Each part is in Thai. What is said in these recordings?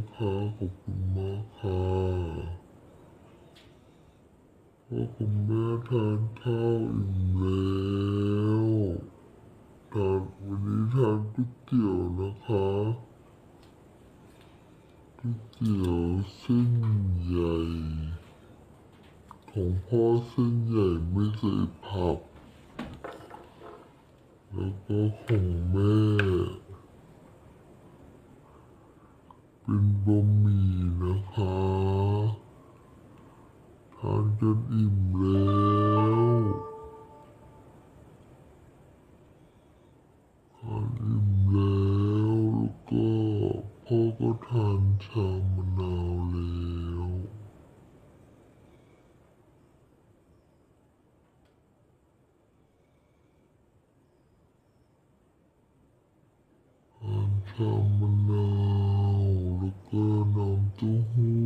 นะคะขอบคุณมากค่ะพ่อคุณแม่ทานข้าวอิ่มแล้วทานวันนี้ทานก๋วยเตี๋ยวนะคะก๋วยเตี๋ยวเส้นใหญ่ ของพ่อเส้นใหญ่ไม่ใส่ผัก แล้วก็ของแม่ เป็นบะหมี่นะคะทานจนอิ่มแล้วทานอิ่มแล้วแล้วก็พ่อก็ทานชามะนาวแล้วทานชามะนาวแล้วก็น้ำเต้าหู้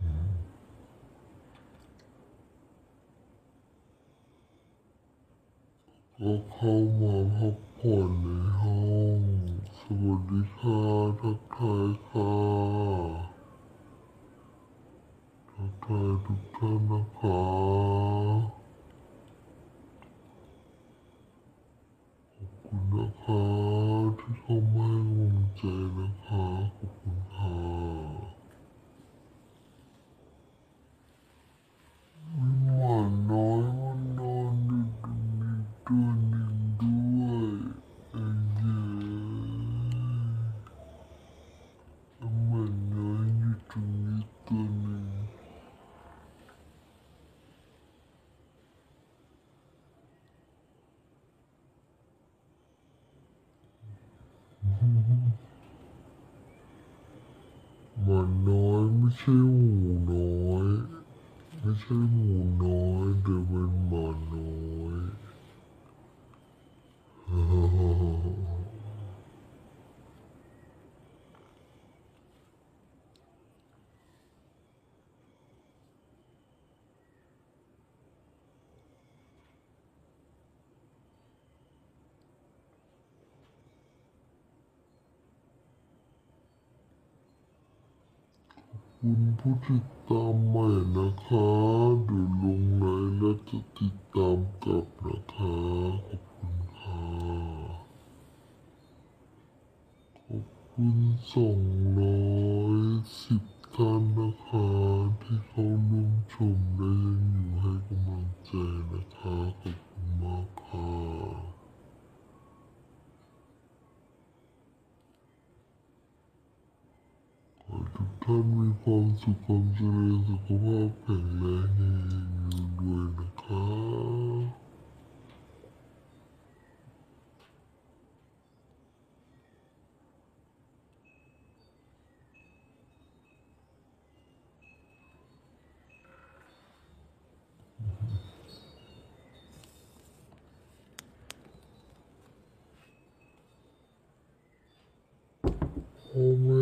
อืม ก็เข้ามาพักผ่อนในห้อง สวัสดีค่ะทักทายค่ะทักทายทุกท่านนะคะ ขอบคุณนะคะที่เข้ามาให้กำลังใจนะคะ ขอบคุณค่ะวิหวานน้อยมันนอนอยู่ตรง นี้ตัวหนึ่งด้วยเอ้ยเย้วิหวานน้อยอยู่ตรงนี้ตัวหนึ่ง หมาน้อยไม่ใช่หมูน้อย ไม่ใช่หมูน้อยแต่เป็นหมาน้อย คุณผู้ติดตามใหม่นะคะเดี๋ยวลงไลน์แล้วจะติดตามกลับนะคะ ขอบคุณค่ะ ขอบคุณสองร้อยสิบท่านนะคะ ที่เขาร่วมชมและยังอยู่ให้กำลังใจนะคะ ขอบคุณมากค่ะ ขอให้ ท่านมีความสุขความเจริญสุขภาพแข็งแรงเฮงๆด้วยนะคะพ่อแม่